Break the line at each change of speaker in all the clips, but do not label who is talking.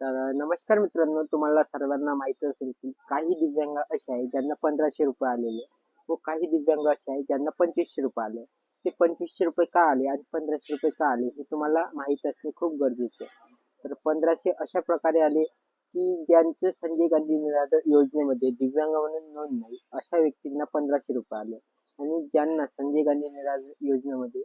तर नमस्कार मित्रांनो तुम्हाला सर्वांना माहिती असेल की काही दिव्यांग असे आहे ज्यांना पंधराशे रुपये आलेले व हो, काही दिव्यांग असे आहे ज्यांना पंचवीसशे रुपये आले ते पंचवीसशे रुपये का आले आणि पंधराशे रुपये का आले हे तुम्हाला माहीत असणे खूप गरजेचे आहे. तर पंधराशे अशा प्रकारे आले की ज्यांचं संजय गांधी निराधार योजनेमध्ये दिव्यांग म्हणून नोंद नाही अशा व्यक्तींना पंधराशे रुपये आले आणि ज्यांना संजय गांधी निराधार योजनेमध्ये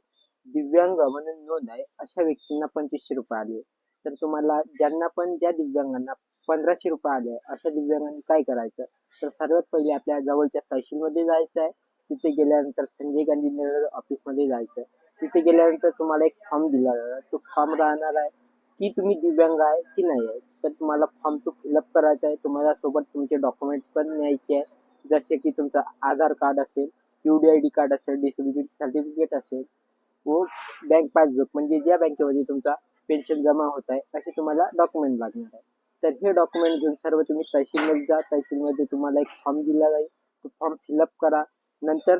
दिव्यांग म्हणून नोंद आहे अशा व्यक्तींना पंचवीसशे रुपये आले तर तुम्हाला ज्यांना पण ज्या दिव्यांगांना पंधराशे रुपये आले अशा दिव्यांगांनी काय करायचं? तर सर्वात पहिले आपल्या जवळच्या तहसीलमध्ये जायचं आहे. तिथे गेल्यानंतर संजय गांधी निराधार ऑफिसमध्ये जायचं तिथे गेल्यानंतर तुम्हाला एक फॉर्म दिला जाणार तो फॉर्म राहणार आहे की तुम्ही दिव्यांग आहे की नाही आहे. तर तुम्हाला फॉर्म तो फिलअप करायचा आहे. तुम्हाला सोबत तुमचे डॉक्युमेंट्स पण न्यायचे आहे जसे की तुमचं आधार कार्ड असेल U D I D card असेल डिसेबिलिटी सर्टिफिकेट असेल व बँक पासबुक म्हणजे ज्या बँकेमध्ये तुमचा पेन्शन जमा होत आहे असे तुम्हाला डॉक्युमेंट लागणार आहे. तर हे डॉक्युमेंट घेऊन सर्व तुम्ही तहसीलमध्ये जा तहसीलमध्ये तुम्हाला एक फॉर्म दिला जाईल. तो फॉर्म फिलअप करा. नंतर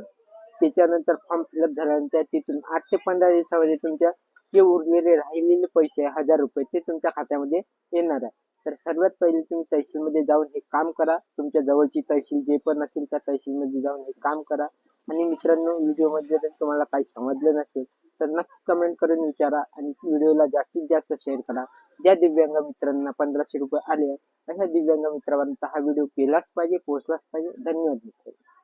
त्याच्यानंतर फॉर्म फिलअप झाल्यानंतर तिथून आठ ते पंधरा दिवसामध्ये तुमच्या जे उरलेले राहिलेले पैसे हजार रुपये ते तुमच्या खात्यामध्ये येणार आहे. तर सर्वात पहिले तुम्ही तहसीलमध्ये जाऊन हे काम करा. तुमच्या जवळची तहसील जे पण असेल त्या तहसीलमध्ये जाऊन हे काम करा. आणि मित्रांनो व्हिडिओमध्ये जर तुम्हाला काही समजलं नसेल तर नक्की कमेंट करून विचारा आणि व्हिडिओला जास्तीत जास्त शेअर करा. ज्या दिव्यांग मित्रांना पंधराशे रुपये आले अशा दिव्यांग मित्रांपर्यंत हा व्हिडिओ केलाच पाहिजे पोहोचलाच पाहिजे. धन्यवाद मित्रांनो.